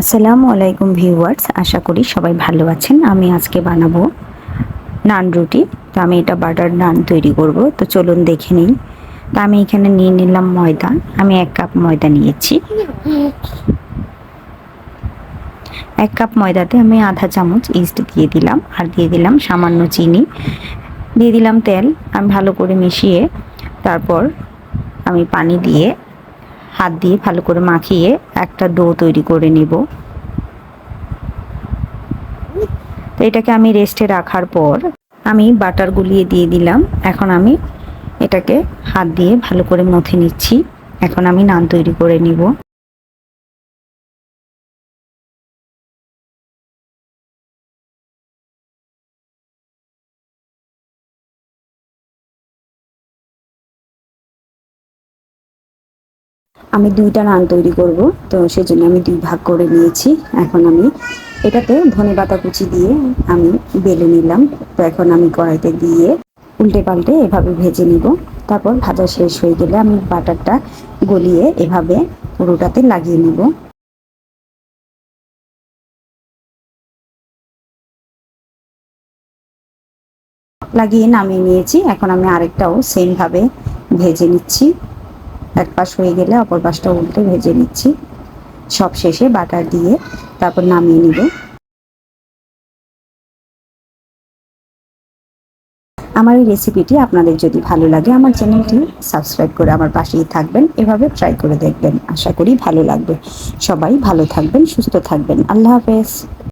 আসসালামু আলাইকুম ভিউয়ার্স, আশা করি সবাই ভালো আছেন। আমি আজকে বানাবো নান রুটি। তো আমি এটা বাটার নান তৈরি করব। তো চলুন দেখে নিই। তো আমি এখানে নিয়ে নিলাম ময়দা। আমি এক কাপ ময়দা নিয়েছি। এক কাপ ময়দাতে আমি আধা চামচ ইস্ট দিয়ে দিলাম। আর দিয়ে দিলাম সামান্য চিনি। দিয়ে দিলাম তেল। আমি ভালো করে মিশিয়ে তারপর আমি পানি দিয়ে হাত দিয়ে ভালো করে মাখিয়ে একটা ডো তৈরি করে নিব। তো এটাকে আমি রেস্টে রাখার পর আমি বাটার গুলিয়ে দিয়ে দিলাম। এখন আমি এটাকে হাত দিয়ে ভালো করে মথে নিচ্ছি। এখন আমি নান তৈরি করে নিব। আমি দুইটা নান তৈরি করব, তো সেজন্য আমি দুই ভাগ করে নিয়েছি। এখন আমি এটাতে ধনে পাতা কুচি দিয়ে আমি বেলে নিলাম। তো এখন আমি কড়াইতে দিয়ে উল্টে পাল্টে এভাবে ভেজে নিব। তারপর ভাজা শেষ হয়ে গেলে আমি বাটারটা গলিয়ে এভাবে পুরোটাতে লাগিয়ে নিব। লাগিয়ে নামিয়ে নিয়েছি। এখন আমি আরেকটাও সেমভাবে ভেজে নিচ্ছি। এক পাশ হয়ে গেলে অপর পাশটা উল্টে ভেজে নিচ্ছি। সব শেষে বাটার দিয়ে তারপর নামিয়ে নিব। আমার এই রেসিপিটি আপনাদের যদি ভালো লাগে, আমার চ্যানেলটি সাবস্ক্রাইব করে আমার পাশেই থাকবেন। এভাবে ট্রাই করে দেখবেন। আশা করি ভালো লাগবে। সবাই ভালো থাকবেন, সুস্থ থাকবেন। আল্লাহ হাফেজ।